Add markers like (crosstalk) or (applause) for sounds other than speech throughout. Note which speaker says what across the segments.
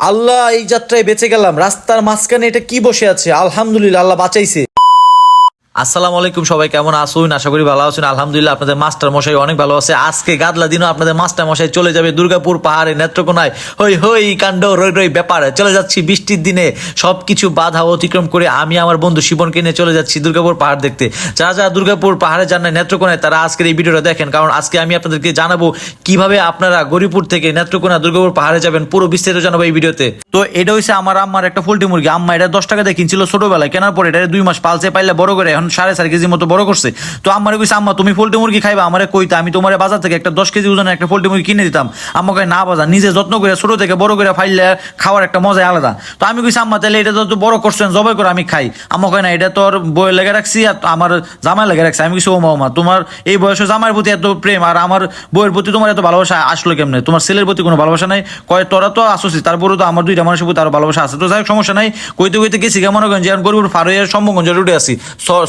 Speaker 1: আল্লাহ এই যাত্রায় বেঁচে গেলাম রাস্তার মাঝখানে এটা কি বসে আছে? আলহামদুলিল্লাহ আল্লাহ বাঁচাইছে। আসসালামু আলাইকুম সবাই, কেমন আসুন আশা করি ভালো আছেন। আলহামদুলিল্লাহ, আপনাদের মাস্টার মশাই অনেক ভালো আছে। আজকে গাদলা দিনও আপনাদের মাস্টার মশাই চলে যাবে দুর্গাপুর পাহাড়ে নেত্রকোনায়। হই হই, কাণ্ড, রই রই, ব্যাপার। চলে যাচ্ছি বৃষ্টির দিনে। সবকিছু বাধা অতিক্রম করে আমি আমার বন্ধু শিবনকে নিয়ে চলে যাচ্ছি দুর্গাপুর পাহাড় দেখতে। যারা যারা দুর্গাপুর পাহাড়ে যান না নেত্রকোনায়, তারা আজকের এই ভিডিওটা দেখেন। কারণ আজকে আমি আপনাদেরকে জানাব কীভাবে আপনারা গরিপুর থেকে নেত্রকোনা দুর্গাপুর পাহাড়ে যাবেন। পুরো বিস্তারিত জানাব এই ভিডিওতে। তো এটা হচ্ছে আমার আম্মার একটা পোল্ট্রি মুরগি। আম্মা এটা দশ টাকা দিয়ে ছোটবেলায়। কেনার পরে এটা দুই মাস পালছে, পাইলে বড় করে। এখন সাড়ে চার কেজি মতো বড় করছে। তো আমার কইছে, আম্মা, তুমি পোল্ট্রি মুরগি খাইবা? আমারে কইতে, আমি তোমার বাজার থেকে একটা দশ কেজি ওজনের একটা পোল্ট্রি মুরগি কিনে দিতাম। আম্মা কয়, না বাজার, নিজে যত্ন করে ছোট থেকে বড় করে ফাইলে খাওয়ার একটা মজাই আলাদা। তো আমি কইছি, আম্মা তাহলে এটা তো বড় করছেন, জবাই করে আমি খাই। আম্মা কয়, না, এটা তোর বইয়ে লেগে রাখছি আর আমার জামাই লেগে রাখছি। আমি কিছু ও মামা, তোমার এই বয়সে জামাইয়ের প্রতি এত প্রেম আর আমার বইয়ের প্রতি তোমার এত ভালোবাসা আসলো কেমনে? তোমার ছেলের প্রতি কোনো ভালোবাসা নাই? কয়, তোরা তো আসছিস তারপরে তো আমার দুইটা মানুষের প্রতি আরও ভালোবাসা আছে। তো যাই সমস্যা নাই। কইতে কইতে গেছি কেমন করেন যে গরিবুর ফারুইয়ের সম্ভবগঞ্জের রুটে আছি।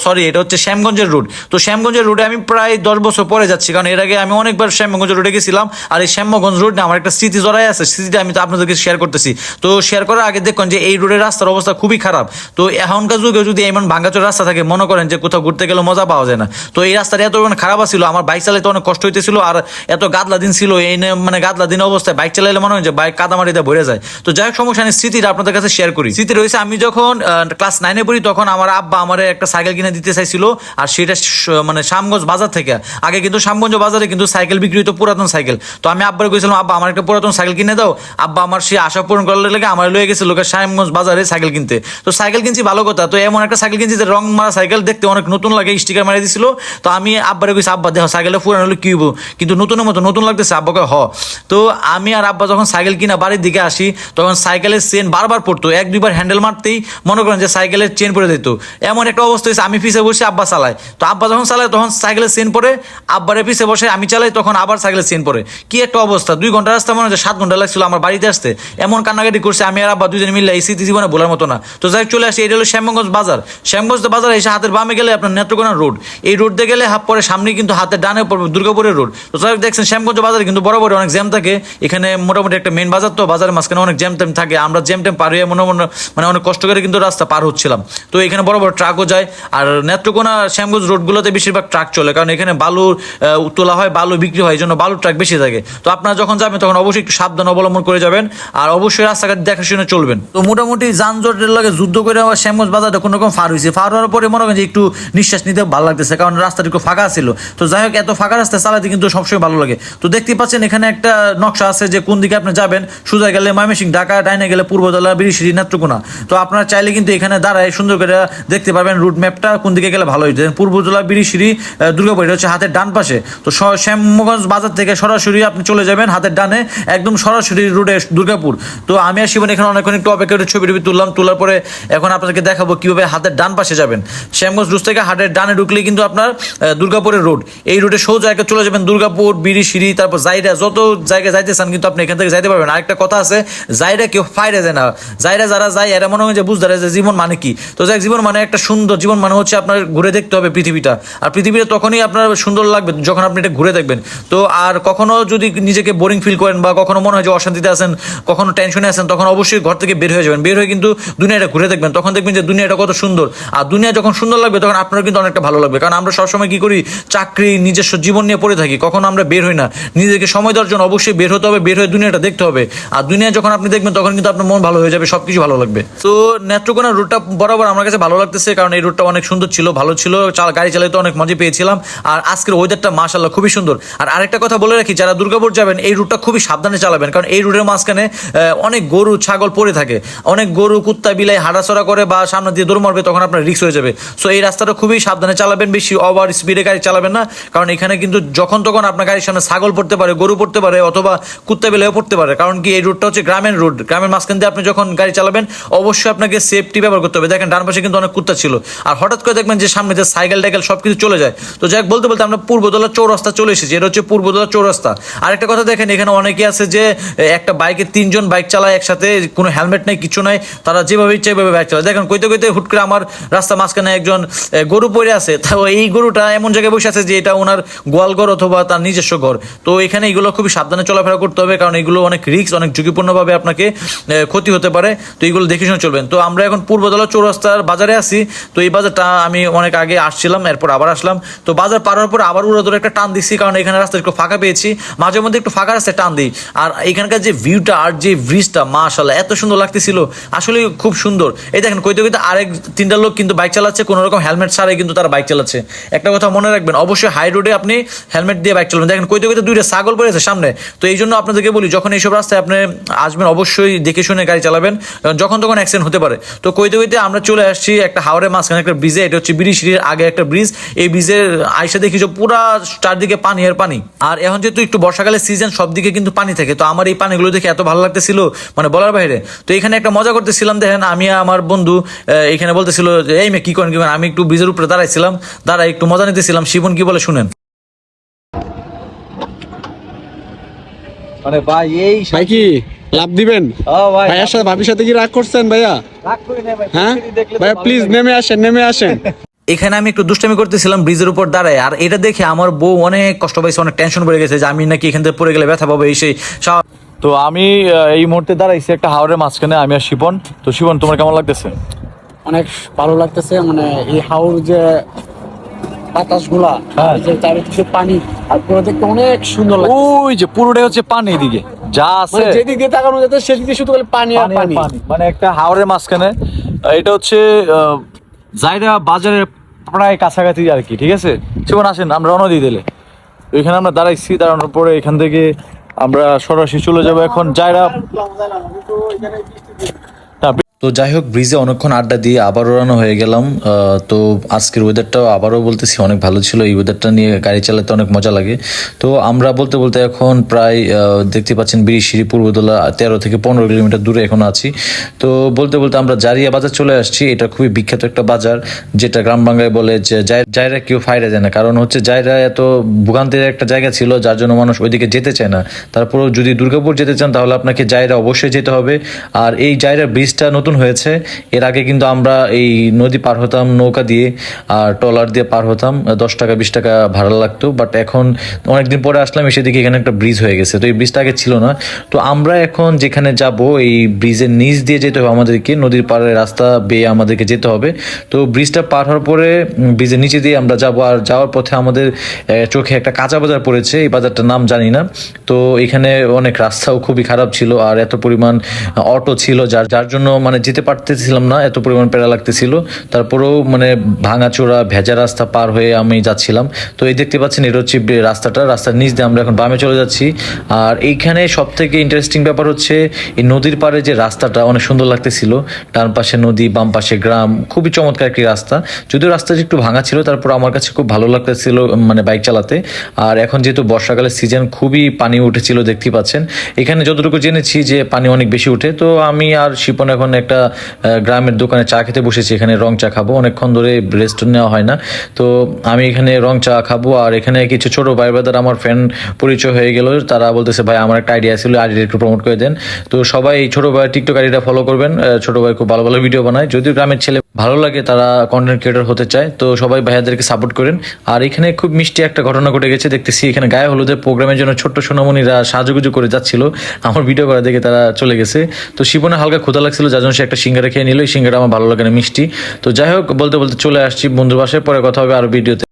Speaker 1: সরি এটা হচ্ছে শ্যামগঞ্জের রুট তো শ্যামগঞ্জের রুটে আমি প্রায় দশ বছর পরে যাচ্ছি, কারণ এর আগে আমি অনেকবার শ্যামগঞ্জের রুটে গেছিলাম, আর এই শ্যামগঞ্জ রুট আমার একটা স্মৃতি জড়াই আছে, স্মৃতিটা আমি তো আপনাদেরকে শেয়ার করতেছি। তো শেয়ার করার আগে দেখুন যে এই রোডের রাস্তার অবস্থা খুবই খারাপ। তো এখনকার যুগে যদি এমন ভাঙ্গাচোর রাস্তা থাকে, মনে করেন যে কোথাও ঘুরতে গেলে মজা পাওয়া যায় না। তো এই রাস্তাটা এত খারাপ ছিল আমার বাইক চালাইতে অনেক কষ্ট হইতেছিল, আর এত গাদলা দিন ছিল, এই মানে গাদলা দিন অবস্থায় বাইক চালাইলে মনে হয় যে বাইক কাদামাটিতে ভরে যায়। তো যাই হোক, সমস্যা নেই, স্মৃতিটা আপনাদের কাছে শেয়ার করি। স্মৃতি রয়েছে, আমি যখন ক্লাস নাইনে পড়ি, তখন আমার আব্বা আমার একটা সাইকেল কিনে দিতে চাইছিল, আর সেটা মানে শ্যামগঞ্জ বাজার থেকে। আগে কিন্তু শ্যামগঞ্জ বাজারে কিন্তু সাইকেল বিক্রি হতো পুরাতন সাইকেল। তো আমি আব্বার কইছিলাম, আব্বা, আমার একটা পুরাতন সাইকেল কিনে দাও। আব্বা আমার সেই আশা পূরণ করার লেগে আমার লয়ে গেছে লোকের শ্যামগঞ্জ বাজারে সাইকেল কিনতে। তো সাইকেল কিনছি ভালো কথা, তো এমন একটা সাইকেল কিনছি যে রং মারা সাইকেল দেখতে অনেক নতুন লাগে স্টিকার মারিয়ে দিছিল। তো আমি আব্বারে কইছি, আব্বা, দেখো, সাইকেলটা পুরানো হলে কি হইব? কিন্তু নতুনের মতো নতুন লাগতেছে আব্বাকে হ। তো আমি আর আব্বা যখন সাইকেল কিনা বাড়ির দিকে আসি, তখন সাইকেলের চেন বারবার পড়তো, এক দুইবার হ্যান্ডেল মারতেই মনে করেন যে সাইকেলের চেন পড়ে দিত এমন একটা অবস্থা হয়েছে, আমি পিছিয়ে বসে আব্বা চালায়। তো আব্বা যখন চালায়, তখন সাইকেলের চেন পড়ে আব্বারে পিছিয়ে বসে আমি চালাই, তখন আবার সাইকেলের চেন পড়ে কি একটা অবস্থা। দুই ঘণ্টা রাস্তা মনে হচ্ছে, সাত ঘণ্টা লাগছিল আমার বাড়িতে আসতে। এমন কান্নাকাটি করছে, আমি আর আব্বা দুজনে মিলে এই স্মৃতি জীবনে বলার মতো না। তো যাই চলে আসি, এটা হলো শ্যামগঞ্জ বাজার। শ্যামগঞ্জ বাজার এসে হাতের বামে গেলে আপনার নেত্রকোনা রোড। এই রোড গেলে হাত পরে সামনে কিন্তু হাতের ডানে পড়বে দুর্গাপুরের রোড। তো যাই দেখছেন, শ্যামগঞ্জ বাজারে কিন্তু বড় বড় অনেক জ্যাম থাকে। এখানে মোটামুটি একটা মেন বাজার তো, বাজারের মাঝখানে অনেক জ্যাম ট্যাম থাকে। আমরা জ্যাম ট্যাম পার হয়ে মনে মনে মানে অনেক কষ্ট করে কিন্তু রাস্তা পার হচ্ছিলাম। তো এখানে বড় বড় ট্রাকও যায়, আর নেত্রকোনা শ্যামগঞ্জ রোডগুলোতে বেশিরভাগ ট্রাক চলে, কারণ এখানে বালু তোলা হয়, বালু বিক্রি হয়, এই জন্য বালুর ট্রাক বেশি থাকে। তো আপনারা যখন যাবেন, তখন অবশ্যই একটু সাবধান অবলম্বন করে যাবেন আর অবশ্যই রাস্তাঘাট দেখা শুনে চলবেন। তো মোটামুটি যানজটের লাগে যুদ্ধ করে আবার শ্যামগঞ্জ বাজারটা কোনো রকম ফার হয়েছে। ফার হওয়ার পরে মনে করেন যে একটু নিঃশ্বাস নিতে ভালো লাগতেছে, কারণ রাস্তাটা একটু ফাঁকা ছিল। তো যাই হোক, এত ফাঁকা রাস্তা চালাতে কিন্তু সবসময় ভালো লাগে। তো দেখতে পাচ্ছেন এখানে একটা নকশা আছে যে কোন দিকে আপনি যাবেন। সোজা গেলে ময়মনসিং ঢাকা, ডাইনে গেলে পূর্বতলা বিরিশিরি নেত্রকোনা। তো আপনারা চাইলে কিন্তু এখানে দাঁড়ায় সুন্দর করে দেখতে পারবেন রুট ম্যাপটা কোন দিকে গেলে ভালো হইতে? পূর্বতলা বিরিশিরি দুর্গাপুর, এটা হচ্ছে হাতের ডান পাশে। তো শ্যামগঞ্জ বাজার থেকে সরাসরি আপনি চলে যাবেন হাতের ডানে, একদম সরাসরি রুটে দুর্গাপুর। তো আমি আর শিবন এখানে অনেকক্ষণ একটু অপেক্ষা করে ছবি টবি তুললাম, তোলার পরে এখন আপনাদেরকে দেখাবো কীভাবে হাতের ডান পাশে যাবেন। শ্যামগঞ্জ রুট থেকে হাটের ডানে ঢুকলেই কিন্তু আপনার দুর্গাপুরের রোড। এই রোডে সোজা একটা চলে যাবেন দুর্গাপুর বিরিশিরি তারপর জাইরা যত জায়গায় যাইতে চান কিন্তু আপনি এখান থেকে যাইতে পারবেন আরেকটা কথা আছে জাইরা কেউ ফাইরে যায় না। জাইরা যারা যায়, এরা মনে হয় যে বুঝতে যে জীবন মানে কি। তো যাই জীবন মানে একটা সুন্দর, জীবন মানে হচ্ছে আপনার ঘুরে দেখতে হবে পৃথিবীটা। আর পৃথিবীটা তখনই আপনার সুন্দর লাগবে যখন আপনি এটা ঘুরে দেখবেন। তো আর কখনো যদি নিজেকে বোরিং ফিল করেন বা কখনো মনে হয় যে অশান্তিতে আছেন, কখনো টেনশনে আছেন, তখন অবশ্যই ঘর থেকে বের হয়ে যাবেন। বের হয়ে কিন্তু দুনিয়াটা ঘুরে দেখবেন। তখন দেখবেন যে দুনিয়াটা কত সুন্দর। আর দুনিয়া যখন সুন্দর লাগবে, তখন আপনার কিন্তু অনেকটা ভালো লাগবে। কারণ আমরা সবসময় কি করি? চাকরি, নিজস্ব জীবন নিয়ে পড়ে থাকি। কখনো আমরা বের হই না। নিজেকে সময় দেওয়ার জন্য অবশ্যই বের হতে হবে, বের হয়ে দুনিয়াটা দেখতে হবে। আর দুনিয়া যখন আপনি দেখবেন, তখন কিন্তু আপনার মন ভালো হয়ে যাবে, সবকিছু ভালো লাগবে। তো নেত্রকোনা রুটটা বরাবর আমার কাছে ভালো লাগতেছে, কারণ এই রুটটা অনেক সুন্দর। ছিল, ভালো ছিল গাড়ি চালাতে অনেক মজা পেয়েছিলাম। আর আজকের ওয়েদারটা মাশাল্লাহ খুবই সুন্দর। আর আরেকটা কথা বলে রাখি, যারা দুর্গাপুর যাবেন, এই রুটটা খুবই সাবধানে চালাবেন। কারণ এই রুটের মাঝখানে অনেক গরু, ছাগল পড়ে থাকে। অনেক গরু, কুত্তা বিলাই হাঁটাচড়া করে বা সামনে দিয়ে দৌড় মারবে, তখন আপনার রিস্ক হয়ে যাবে। সো এই রাস্তাটা খুবই সাবধানে চালাবেন, বেশি ওভার স্পিডে গাড়ি চালাবেন না। কারণ এখানে কিন্তু যখন তখন আপনার গাড়ির সামনে ছাগল পড়তে পারে, গরু পড়তে পারে, অথবা কুত্তা বিলাইও পড়তে পারে। কারণ কি, এই রুটটা হচ্ছে গ্রামের রুট গ্রামের মাঝখান দিয়ে আপনি যখন গাড়ি চালাবেন, অবশ্যই আপনাকে সেফটি ব্যবহার করতে হবে। দেখেন, ডান পাশে কিন্তু অনেক কুত্তা ছিল। আর হঠাৎ করে করে দেখবেন যে সামনে যে সাইকেল টাইকেল সব কিছু চলে যায়। তো যাই বলতে বলতে আমরা পূর্বদলা চৌরাস্তা চলে এসেছি। এটা হচ্ছে পূর্বদলা চৌরাস্তা। আরেকটা কথা দেখেন, এখানে অনেকে আছে যে, একটা বাইকে তিনজন বাইক চালায় একসাথে, কোনো হেলমেট নাই, কিছু নাই, তারা যেভাবে ইচ্ছে এভাবে বাইক চালায়। দেখেন, কইতে কইতে হুট করে আমার রাস্তা মাঝখানে একজন গরু পড়ে আছে। তো এই গরুটা এমন জায়গায় বসে আছে যে এটা ওনার গোয়াল ঘর অথবা তার নিজস্ব ঘর। তো এখানে এগুলো খুবই সাবধানে চলাফেরা করতে হবে, কারণ এগুলো অনেক রিস্ক, অনেক ঝুঁকিপূর্ণভাবে আপনাকে ক্ষতি হতে পারে। তো এইগুলো দেখে শুনে চলবেন। তো আমরা এখন পূর্বদলা চৌরাস্তার বাজারে আছি। তো এই বাজারটা আমি অনেক আগে আসছিলাম, এরপর আবার আসলাম। তো বাজার পার হওয়ার পর আবার উড়ো ধরে একটা টান দিচ্ছি, কারণ এখানে রাস্তা একটু ফাঁকা পেয়েছি। মাঝে মধ্যে একটু ফাঁকা রাস্তায় টান দিই। আর এখানকার যে ভিউটা আর যে ব্রিজটা মা মাশাল্লাহ এত সুন্দর লাগতেছিল। আসলে খুব সুন্দর। এই দেখেন, কইতে কইতে আরেক তিনটা লোক কিন্তু বাইক চালাচ্ছে, কোনো রকম হেলমেট ছাড়াই কিন্তু তারা বাইক চালাচ্ছে। একটা কথা মনে রাখবেন, অবশ্যই হাই রোডে আপনি হেলমেট দিয়ে বাইক চালাবেন। দেখেন, কইতে কইতে দুইটা ছাগল পড়েছে সামনে। তো এই জন্য আপনাদেরকে বলি, যখন এইসব রাস্তায় আপনি আসবেন, অবশ্যই দেখে শুনে গাড়ি চালাবেন। যখন তখন অ্যাক্সিডেন্ট হতে পারে। তো কইতে কইতে আমরা চলে আসছি একটা হাওড়ের মাঝখানে একটা ব্রিজে এটা হচ্ছে বিরিশিরির আগে একটা ব্রিজ এই ব্রিজের আইসা দেখি যে পুরা চারদিকে পানি আর পানি। আর এখন যেহেতু একটু বর্ষাকালের সিজন সব দিকে কিন্তু পানি থাকে। তো আমার এই পানিগুলো দেখে এত ভালো লাগতেছিল মানে বলার বাইরে। তো এখানে একটা মজা করতেছিলাম দেখেন আমি আমার বন্ধু আহ, এখানে বলতেছিল যে এই মেয়ে কি করেন কি করেন? আমি একটু ব্রিজের উপরে দাঁড়াইছিলাম দাঁড়াই একটু মজা নিতেছিলাম। শিবন কি বলে শুনেন?
Speaker 2: মানে ভাই এই
Speaker 3: ভাই কি? লাভ দিবেন?
Speaker 2: ও
Speaker 3: ভাইয়ার সাথে ভাবির সাথে কি রাগ করছেন ভাইয়া?
Speaker 2: রাগ করি না ভাই
Speaker 3: হ্যাঁ? ভাইয়া প্লিজ নেমে আসেন নেমে আসেন। (laughs)
Speaker 1: এখানে আমি একটু দুষ্টামি করতেছিলাম ব্রিজের উপর দাঁড়ায়। আর এটা দেখে আমার বউ অনেক কষ্ট পাইছে অনেক টেনশন পড়ে গেছে যে আমি নাকি এখান থেকে পড়ে গেলে ব্যথা পাবো এই সেই।
Speaker 4: তো আমি এই মুহূর্তে দাঁড়াইছি একটা হাওড়ের মাঝখানে আমি আর শিপন। তো শিপন তোমার কেমন লাগতেছে?
Speaker 3: অনেক ভালো লাগতেছে মানে এই হাউর যে বাতাসগুলা
Speaker 4: হ্যাঁ।
Speaker 3: যে চারিদিকে পানি আর পুরো দেখতে অনেক সুন্দর
Speaker 4: ওই যে পুরোটাই হচ্ছে পানি দিকে যা আছে।
Speaker 3: যেদিক দিয়ে তাকানো যেতে সেদিকে শুধু খালি পানি আর
Speaker 4: পানি আর
Speaker 3: পানি।
Speaker 4: পানি। মানে একটা হাওড়ের মাঝখানে। এটা হচ্ছে আহ, জায়গা বাজারের প্রায় কাছাকাছি আর কি ঠিক আছে? শিবন আসেন আমরা রওনা দিয়ে দিলে। ওইখানে আমরা দাঁড়াইছি দাঁড়ানোর পরে এখান থেকে আমরা সরাসরি চলে যাব এখন জায়রা
Speaker 1: তো যাই হোক ব্রিজে অনেকক্ষণ আড্ডা দিয়ে আবার ওড়ানো হয়ে গেলাম। তো আজকের ওয়েদারটাও আবারও বলতেছি, অনেক ভালো ছিল। এই ওয়েদারটা নিয়ে গাড়ি চালাতে অনেক মজা লাগে। তো আমরা বলতে বলতে এখন প্রায় দেখতে পাচ্ছেন বিরিশিরি পূর্বদোলা তেরো থেকে পনেরো কিলোমিটার দূরে এখন আছি। তো বলতে বলতে আমরা জারিয়া বাজার চলে আসছি। এটা খুবই বিখ্যাত একটা বাজার, যেটা গ্রাম বাংলায় বলে যে জায়- জায়রা কেউ ফাইরে যায় না। কারণ হচ্ছে জায়রা এত ভোগান্তির একটা জায়গা ছিল, যার জন্য মানুষ ওইদিকে যেতে চায় না। তারপরেও যদি দুর্গাপুর যেতে চান, তাহলে আপনাকে জায়রা অবশ্যই যেতে হবে। আর এই জায়রা ব্রিজটা নতুন হয়েছে। এর আগে কিন্তু আমরা এই নদী পার হতাম, নৌকা দিয়ে আর ট্রলার দিয়ে পার হতাম, দশ টাকা, বিশ টাকা ভাড়া লাগতো। বাট এখন অনেকদিন পরে আসলাম, এসে দেখি এখানে একটা ব্রিজ হয়ে গেছে। তো এই ব্রিজটা আগে ছিল না। তো আমরা এখন যেখানে যাব, এই ব্রিজের নিচ দিয়ে যেতে হবে আমাদেরকে। নদীর পাড়ে রাস্তা বেয়ে আমাদেরকে যেতে হবে। তো ব্রিজটা পার হওয়ার পরে ব্রিজের নিচে দিয়ে আমরা যাব। আর যাওয়ার পথে আমাদের চোখে একটা কাঁচা বাজার পড়েছে। এই বাজারটার নাম জানি না। তো এখানে অনেক রাস্তাও খুবই খারাপ ছিল। আর এত পরিমাণ অটো ছিল, যার যার জন্য মানে যেতে পারতেছিলাম না, এত পরিমাণ পেড়া লাগতেছিল। তারপরেও মানে ভাঙাচোরা, ভেজা রাস্তা পার হয়ে আমি যাচ্ছিলাম। তো এই দেখতে পাচ্ছেন, এটা হচ্ছে রাস্তাটা। রাস্তার নিচ দিয়ে আমরা এখন বামে চলে যাচ্ছি। আর এইখানে সব থেকে ইন্টারেস্টিং ব্যাপার হচ্ছে, এই নদীর পাড়ে যে রাস্তাটা অনেক সুন্দর লাগতেছিল, ডান পাশে নদী, বাম পাশে গ্রাম, খুবই চমৎকার একটি রাস্তা। যদিও রাস্তাটা একটু ভাঙা ছিল, তারপর আমার কাছে খুব ভালো লাগতেছিল মানে বাইক চালাতে। আর এখন যেহেতু বর্ষাকালের সিজন, খুবই পানি উঠেছিল, দেখতে পাচ্ছেন। এখানে যতটুকু জেনেছি যে পানি অনেক বেশি উঠে, তো আমি আর শিপন এখন একটা আহ, গ্রামের দোকানে চা খেতে বসেছি এখানে রং চা খাব। অনেকক্ষণ ধরে রেস্ট নেওয়া হয় না। তো আমি এখানে রং চা খাব আর এখানে কিছু ছোট ভাই ব্রাদার আমার ফ্রেন্ড পরিচয় হয়ে গেল। তারা বলতেছে ভাই আমার একটা আইডিয়া ছিল আইডিয়া একটু প্রমোট করে দেন। তো সবাই ছোট ভাই টিকটক আইডিটা ফলো করবেন ছোট ভাই খুব ভালো ভালো ভিডিও বানায়। যদিও গ্রামের ছেলে ভালো লাগে তারা কন্টেন্ট ক্রিয়েটর হতে চায়। তো সবাই ভাইয়াদেরকে সাপোর্ট করেন। আর এখানে খুব মিষ্টি একটা ঘটনা ঘটে গেছে, দেখতেছি এখানে গায়ে হলুদের প্রোগ্রামের জন্য ছোট্ট সোনামণিরা সাজুগুজু করে যাচ্ছিল। আমার ভিডিও করা দেখে তারা চলে গেছে। তো শিবনে হালকা ক্ষুধা লাগছিল, যার জন্য সে একটা সিঙ্গারা খেয়ে নিল। এই সিঙ্গারা আমার ভালো লাগে না, মিষ্টি। তো যাই হোক, বলতে বলতে চলে আসছি বন্ধুর বাসায়, পরে কথা হবে আর ভিডিওতে